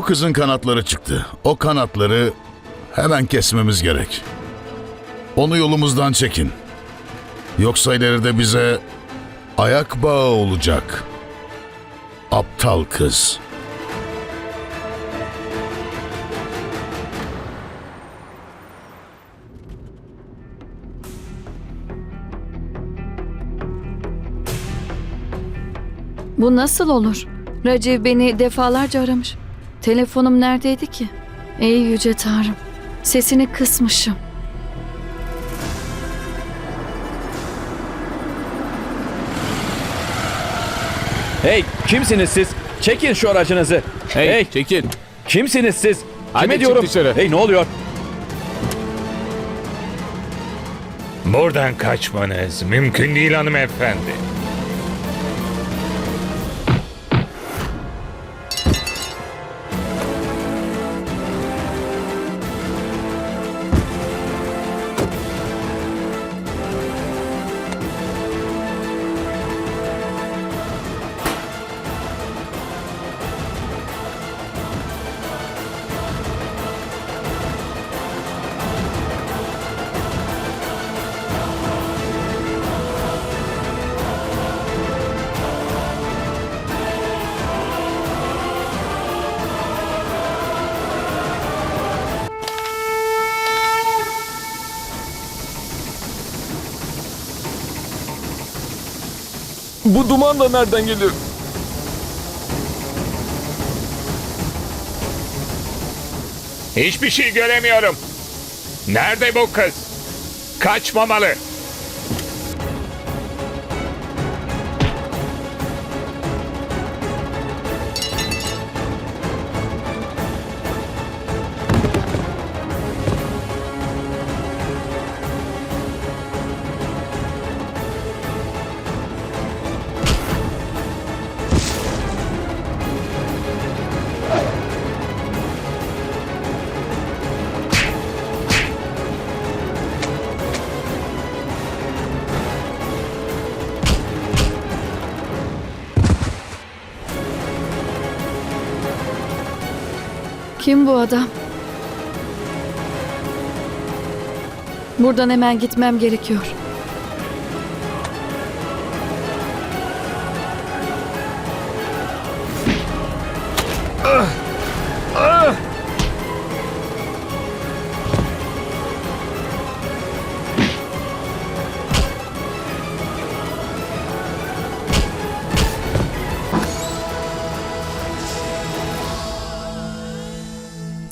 Bu kızın kanatları çıktı. O kanatları hemen kesmemiz gerek. Onu yolumuzdan çekin. Yoksa ileride bize ayak bağı olacak. Aptal kız. Bu nasıl olur? Raciv beni defalarca aramış. Telefonum neredeydi ki? Ey yüce tanrım. Sesini kısmışım. Hey kimsiniz siz? Çekin şu aracınızı. Hey, Hey, çekil. kimsiniz siz? Hadi Kime çık diyorum? dışarı. Hey ne oluyor? Buradan kaçmanız mümkün değil hanımefendi. Bu duman da nereden geliyor? Hiçbir şey göremiyorum. Nerede bu kız? Kaçmamalı. Kim bu adam? Buradan hemen gitmem gerekiyor.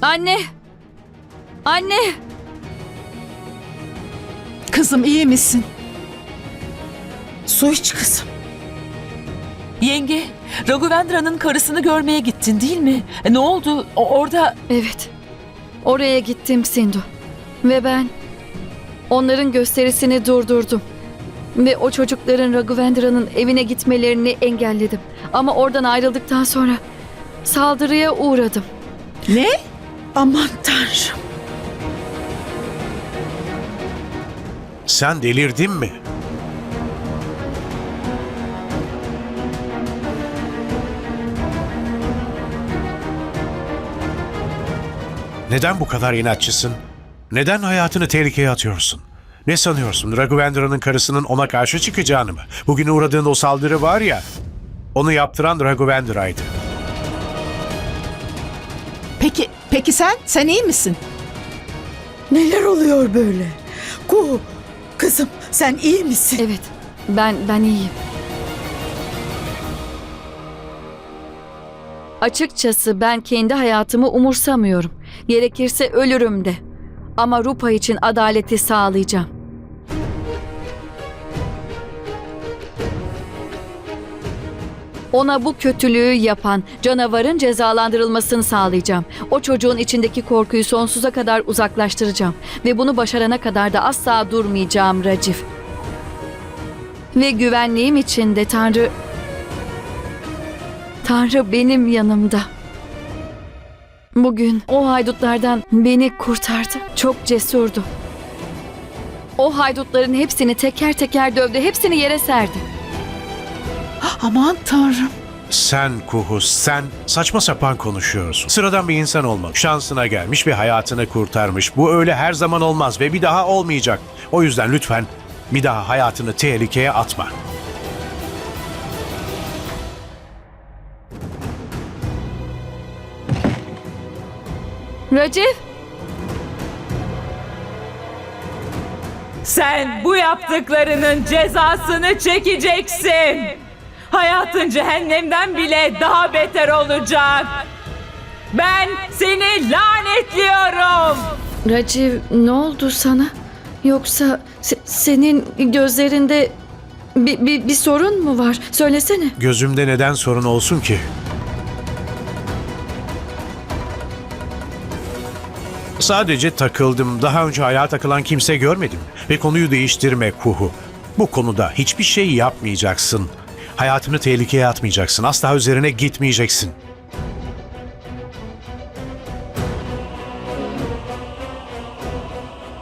Anne! Anne! Kızım iyi misin? Su iç kızım. Yenge, Raghuvendra'nın karısını görmeye gittin değil mi? E, Ne oldu? O, orada Evet. Oraya gittim Sindu. Ve ben onların gösterisini durdurdum. Ve o çocukların Raghuvendra'nın evine gitmelerini engelledim. Ama oradan ayrıldıktan sonra saldırıya uğradım. Ne? Aman tanrım. Sen delirdin mi? Neden bu kadar inatçısın? Neden hayatını tehlikeye atıyorsun? Ne sanıyorsun? Raghuvendra'nın karısının ona karşı çıkacağını mı? Bugün uğradığın o saldırı var ya, onu yaptıran Raghuvendra'ydı. Peki, peki sen? Sen iyi misin? Neler oluyor böyle? Kuhu, kızım sen iyi misin? Evet, ben ben iyiyim. Açıkçası ben kendi hayatımı umursamıyorum. Gerekirse ölürüm de. Ama Rupa için adaleti sağlayacağım. Ona bu kötülüğü yapan canavarın cezalandırılmasını sağlayacağım. O çocuğun içindeki korkuyu sonsuza kadar uzaklaştıracağım. Ve bunu başarana kadar da asla durmayacağım Racif. Ve güvenliğim için de Tanrı... Tanrı benim yanımda. Bugün o haydutlardan beni kurtardı. Çok cesurdu. O haydutların hepsini teker teker dövdü. Hepsini yere serdi. Aman tanrım. Sen Kuhu, sen saçma sapan konuşuyorsun. Sıradan bir insan olmak, şansına gelmiş ve hayatını kurtarmış. Bu öyle her zaman olmaz ve bir daha olmayacak. O yüzden lütfen bir daha hayatını tehlikeye atma. Racif, Sen bu yaptıklarının cezasını çekeceksin. Hayatın cehennemden bile daha beter olacak. Ben seni lanetliyorum. Racif ne oldu sana? Yoksa se- senin gözlerinde bir, bir, bir sorun mu var? Söylesene. Gözümde neden sorun olsun ki? Sadece takıldım. Daha önce ayağa takılan kimse görmedim. Ve konuyu değiştirme Kuhu. Bu konuda hiçbir şey yapmayacaksın. Hayatını tehlikeye atmayacaksın. Asla üzerine gitmeyeceksin.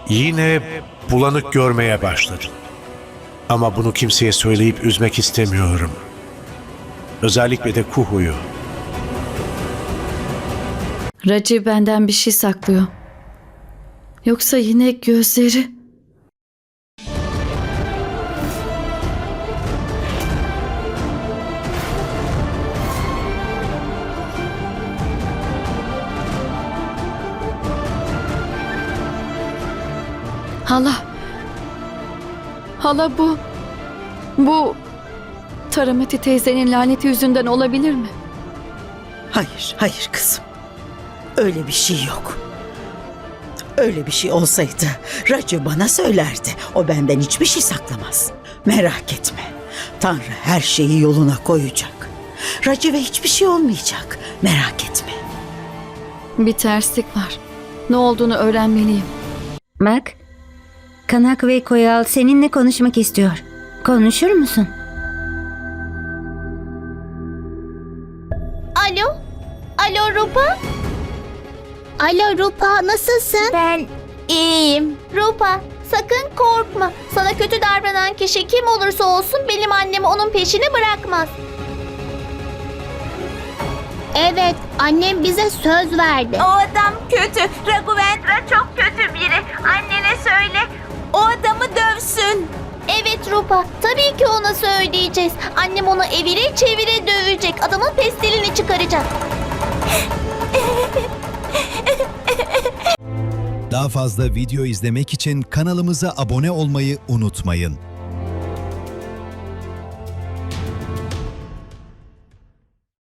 Yine bulanık görmeye başladın. Ama bunu kimseye söyleyip üzmek istemiyorum. Özellikle de Kuhu'yu. Racif benden bir şey saklıyor. Yoksa yine gözleri... Hala. Hala bu... Bu... Taramati teyzenin laneti yüzünden olabilir mi? Hayır, hayır kızım. Öyle bir şey yok. Öyle bir şey olsaydı Racı bana söylerdi. O benden hiçbir şey saklamaz. Merak etme. Tanrı her şeyi yoluna koyacak. Racı ve hiçbir şey olmayacak. Merak etme. Bir terslik var. Ne olduğunu öğrenmeliyim. Bak, Kanak ve Koyal seninle konuşmak istiyor. Konuşur musun? Alo? Alo Rupa? Alo Rupa nasılsın? Ben iyiyim. Rupa sakın korkma. Sana kötü davranan kişi kim olursa olsun benim annem onun peşini bırakmaz. Evet annem bize söz verdi. O adam kötü. Raghavendra çok kötü biri. Annene söyle o adamı dövsün. Evet Rupa, tabii ki ona söyleyeceğiz. Annem onu evire çevire dövecek. Adamın pestilini çıkaracak. Daha fazla video izlemek için kanalımıza abone olmayı unutmayın.